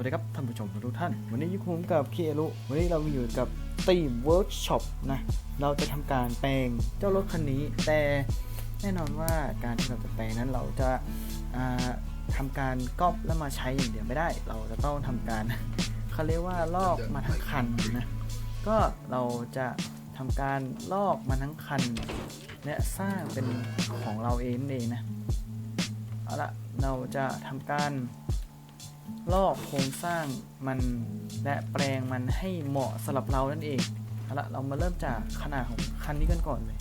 วัสดีครับท่านผู้ชมทุกท่าน วันนี้อยุ่งกับเครุวันนี้เราอยู่กับตีเวิร์กช็อปนะ เราจะทำการแปลงเจ้ารถคันนี้ แต่แน่นอนว่าการที่เราจะแปลงนั้นเราจะาทำการก๊อปแล้วมาใช้อย่างเดียวไม่ได้ เราจะต้องทำการเขาเรียกว่าลอกมาทั้งคันนะ ก็เราจะทำการลอกมาทั้งคันและสร้างเป็นของเราเองเองนะ เอาละเราจะทำการ ลอกโครงสร้างมันและแปลงมันให้เหมาะสำหรับเรานั่นเองเอาละเรามาเริ่มจากขนาดของคันนี้กันก่อนเลย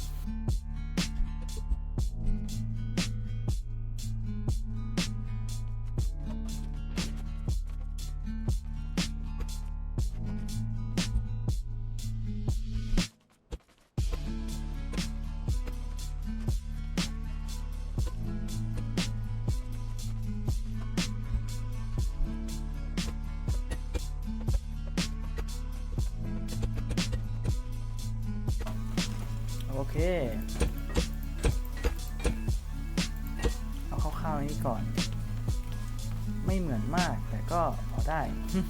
ผ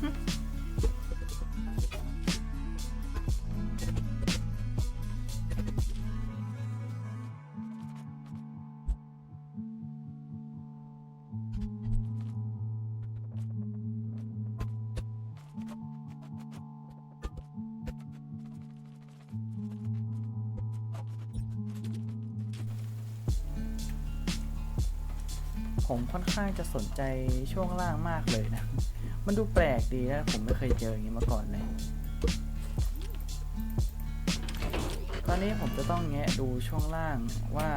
มค่อนข้างจะสนใจช่วงล่างมากเลยนะ มันดูแปลกดีนะผมไม่เคยเจออย่างนี้มาก่อนเลยตอนนี้ผมจะต้องแงะดูช่วงล่างว่า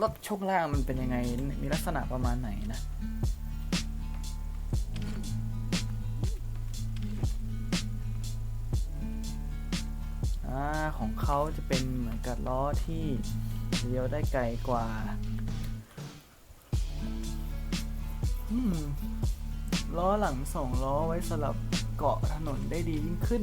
รถช่วงล่างมันเป็นยังไง มีลักษณะประมาณไหนนะอของเขาจะเป็นเหมือนกับล้อที่เลี้ยวได้ไกลกว่า อืม ล้อหลังสองล้อไว้สำหรับเกาะถนนได้ดียิ่งขึ้น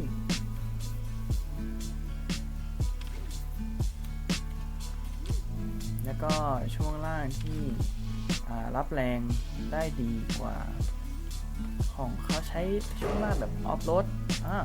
แล้วก็ช่วงล่างที่รับแรงได้ดีกว่า ของเขาใช้ช่วงล่างแบบออฟโรดอ่า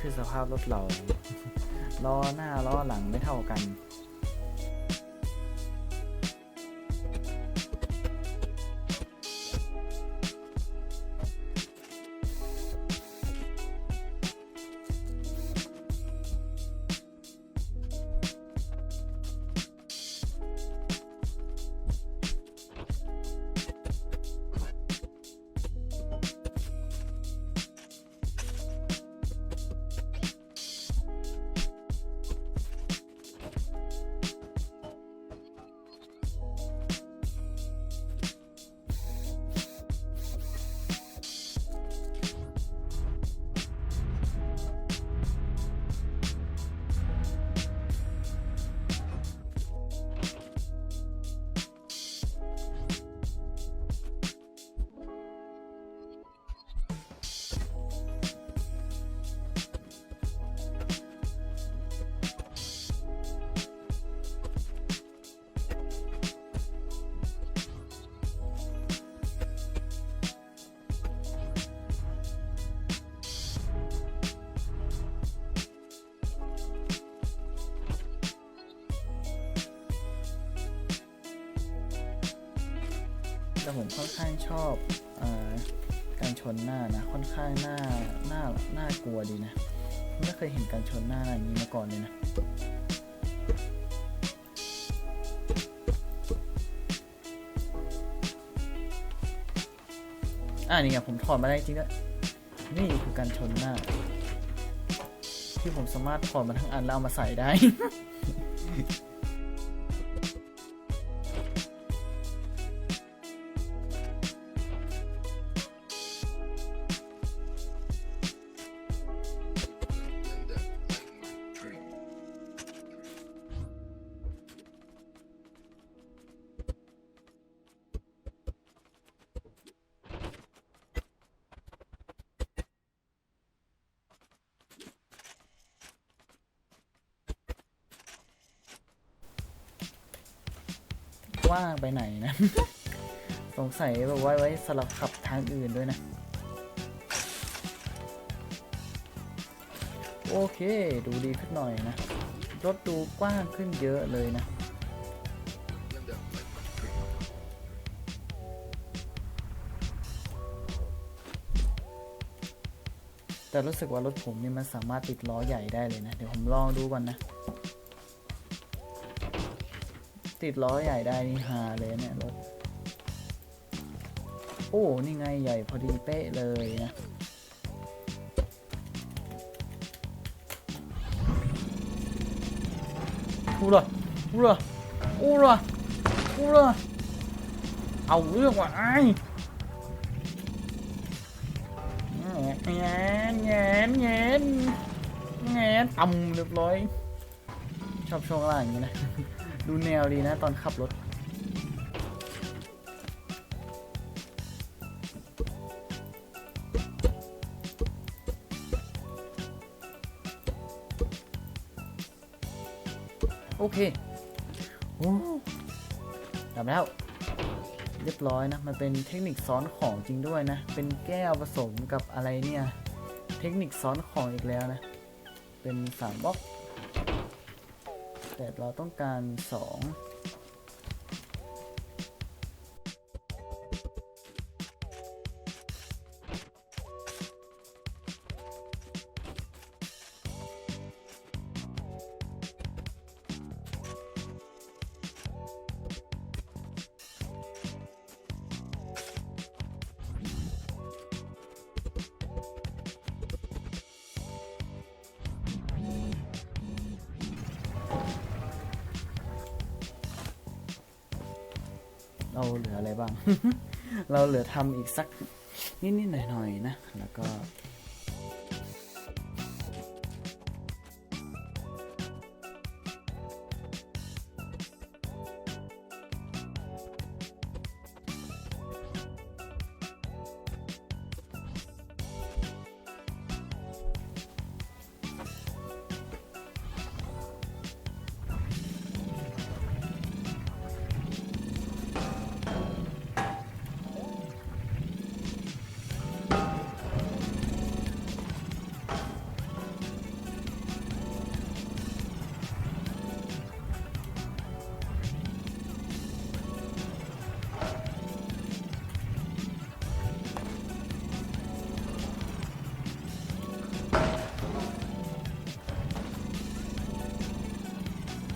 คือสภาพรถเราล้อหน้าล้อหลังไม่เท่ากัน แต่ผมค่อนข้างชอบอการชนหน้านะค่อนข้างหน้าหน้าหน่ากลัวดีนะ ไม่เคยเห็นการชนหน้าอย่างนี้มาก่อนเลยนะอ่านี่ไงผมถอดมาได้จริงด้วยนี่คือการชนหน้า ที่ผมสามารถถอดมาทั้งอันแล้วเอามาใส่ได้ ว้างไปไหนนะ สงสัยแบบไว้ไว้สลับขับทางอื่นด้วยนะ โอเค ดูดีขึ้นหน่อยนะ รถดูกว้างขึ้นเยอะเลยนะ แต่รู้สึกว่ารถผมนี่มันสามารถติดล้อใหญ่ได้เลยนะ เดี๋ยวผมลองดูก่อนนะ ติดล้อใหญ่ได้นี่ฮาเลยเนี่ยรถ โอ้ นี่ไงใหญ่พอดีเป๊ะเลยนะอูระอูระอูระอูระเอาเรื่องว่ะไอ้แงนแงนแงนแงนต่ำเรียบร้อย ชอบช่วงล่างอย่างนี้นะ ดูแนวดีนะตอนขับรถ โอเค โอ้กลับแล้ว เรียบร้อยนะ มันเป็นเทคนิคซ้อนของจริงด้วยนะ เป็นแก้วผสมกับอะไรเนี่ย เทคนิคซ้อนของอีกแล้วนะ เป็นสามบล็อก แเราต้องการ 2 เราเหลืออะไรบ้าง เราเหลือทำอีกสักนิดๆหน่อยๆนะ แล้วก็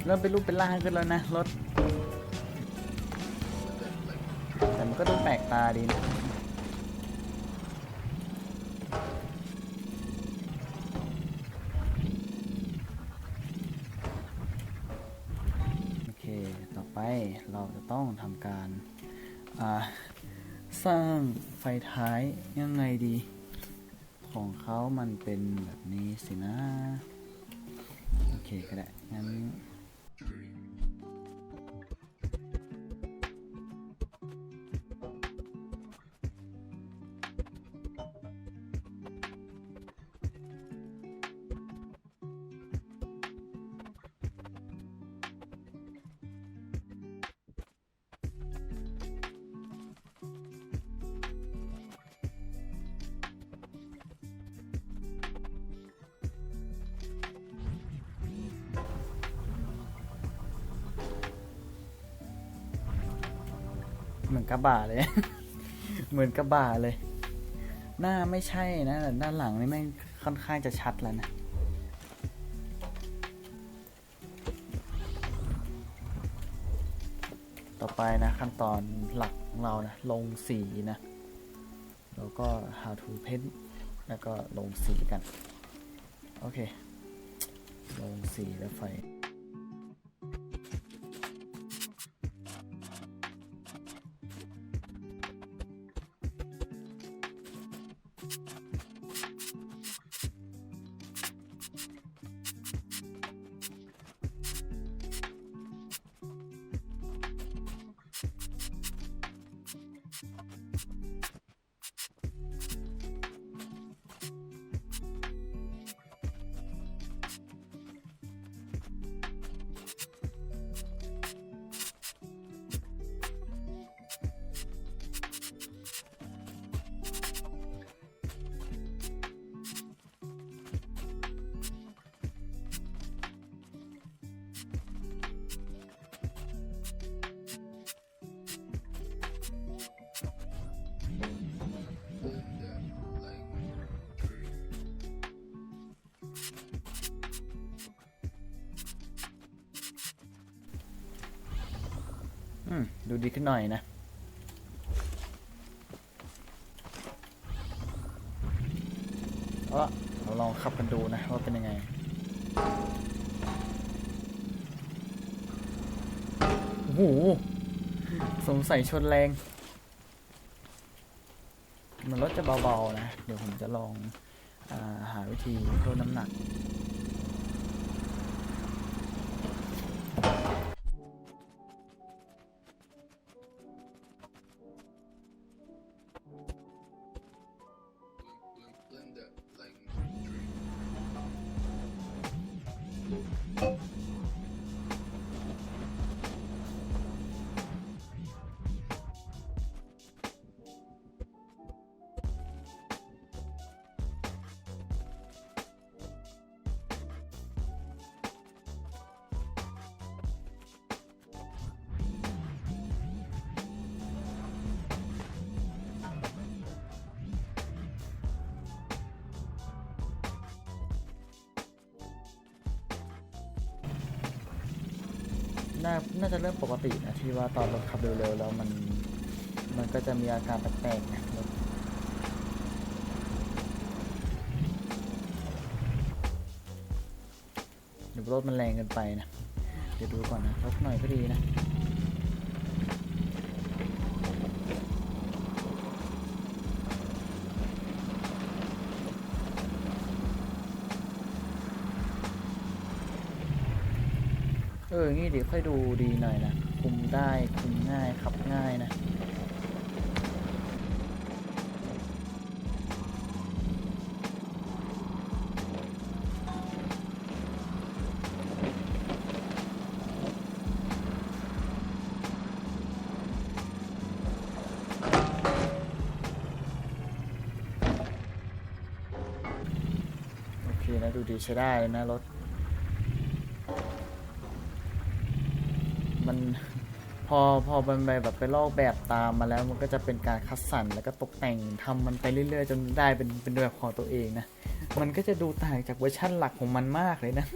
เริ่มเป็นรูปเป็นร่างขึ้นแล้วนะรถ แต่มันก็ดูแปลกตาดีนะโอเค ต่อไปเราจะต้องทำการสร้างไฟท้ายยังไงดี ของเขามันเป็นแบบนี้สินะ โอเคก็ได้งั้น กระบะเลย เหมือนกระบะเลย หน้าไม่ใช่นะแต่ด้านหลังนี่แม่งค่อนข้างจะชัดแล้วนะต่อไปนะขั้นตอนหลักของเรานะลงสีนะแล้วก็ how to paint แล้วก็ลงสีกัน โอเค ลงสีแล้วไฟ ดูดีขึ้นหน่อยนะ เอาเราลองขับกันดูนะ ว่าเป็นยังไงโอ้โหสงสัยชนแรง มันรถจะเบาๆนะ เดี๋ยวผมจะลองอาหาวิธีเพิ่มน้ำหนัก น่าน่าจะเริ่มปกตินะที่ว่าตอนรถขับเร็วๆแล้วมัน มันก็จะมีอาการแปลกๆนะรถเดี๋ยวรถมันแรงเกินไปนะ เดี๋ยวดูก่อนนะลดหน่อยก็ดีนะ อองี้เดี๋ยวค่อยดูดีหน่อยนะ คุมได้ คุมง่าย ขับง่ายนะ โอเคนะ ดูดีใช้ได้นะรถ มันพอพอมันไปแบบไปลอกแบบตามมาแล้วมันก็จะเป็นการคัดสรรแล้วก็ตกแต่งทำมันไปเรื่อยๆ จนได้เป็นเป็นแบบของตัวเองนะมันก็จะดูต่างจากเวอร์ชั่นหลักของมันมากเลยนะ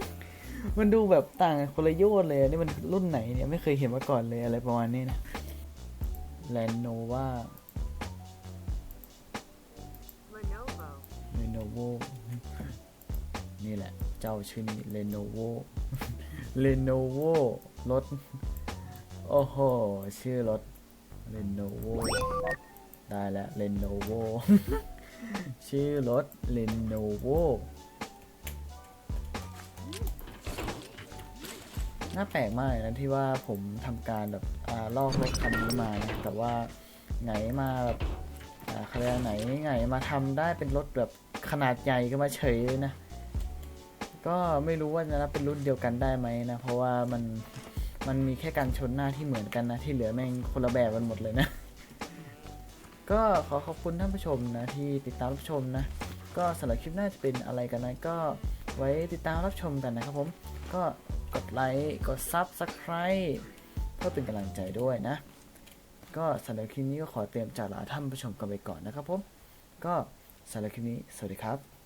มันดูแบบต่างกันคนละโยชน์เลยนี่มันรุ่นไหนเนี่ยไม่เคยเห็นมาก่อนเลยอะไรประมาณนี้นะแลนโนวา Lenovo. เลโนโวนี่แหละ เจ้าชื่อนี้เลโนโวเลโนโวรถ โอ้โห ชื่อรถเลโนโวได้แล้วเลโนโวชื่อรถเลโนโวน่าแปลกมากเลยนะที่ว่าผมทำการแบบอลอกรถคันนี้มานะแต่ว่าไงมาแบบอ่าเขาเรียกไหนไงมาทำได้เป็นรถแบบขนาดใหญ่ก็มาเฉยเลยนะ ก็ไม่รู้ว่าจะนับเป็นรุ่นเดียวกันได้ไหมนะ เพราะว่ามัน มันมีแค่การชนหน้าที่เหมือนกันนะ ที่เหลือแม่งคนละแบบกันหมดเลยนะ ก็ขอขอบคุณท่านผู้ชมนะ ที่ติดตามรับชมนะ ก็สำหรับคลิปหน้าจะเป็นอะไรกันนะ ก็ไว้ติดตามรับชมกันนะครับผม ก็กดไลค์ กด Subscribe เพื่อเป็นกำลังใจด้วยนะ ก็สำหรับคลิปนี้ก็ขอเตรียมจากลาท่านผู้ชมกันไปก่อนนะครับผม ก็สำหรับคลิปนี้ สวัสดีครับ